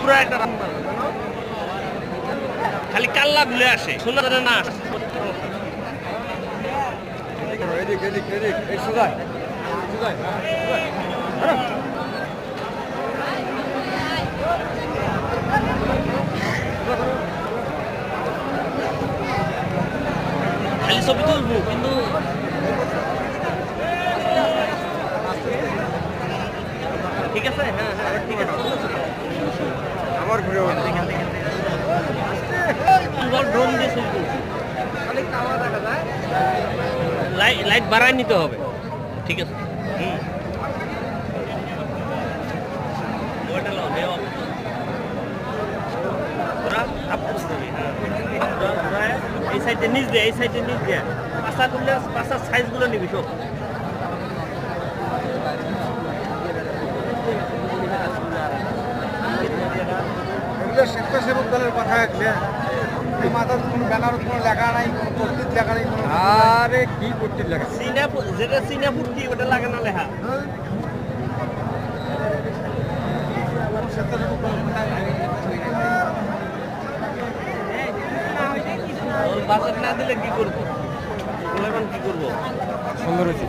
পুরো একটা খালি কাল্লা গুলে আসে শোনা যায় না এদিক এদিক এদিক এই সুদাই সুদাই খালি ছবি তুলবো কিন্তু ঠিক আছে? হ্যাঁ হ্যাঁ ঠিক আছে। আমার ঘুরে লাইট বাড়ায় নিতে হবে। ঠিক আছে। হুম। এই সাইডে নিচ দিয়ে এই সাইডে নিচ দিয়ে। পাশা করলে পাশার সাইজগুলো নিবি সব। এগুলো স্বেচ্ছাসেবক দলের কথা আছে। এই মাথার কোনো ব্যানার কোনো লেখা নাই কোনো লেখা নাই কোনো আরে কি লেখা? যেটা ওটা লাগে না লেখা? স্বেচ্ছাসেবক না দিলে কি করব এখন কি করব সুন্দর হয়েছে।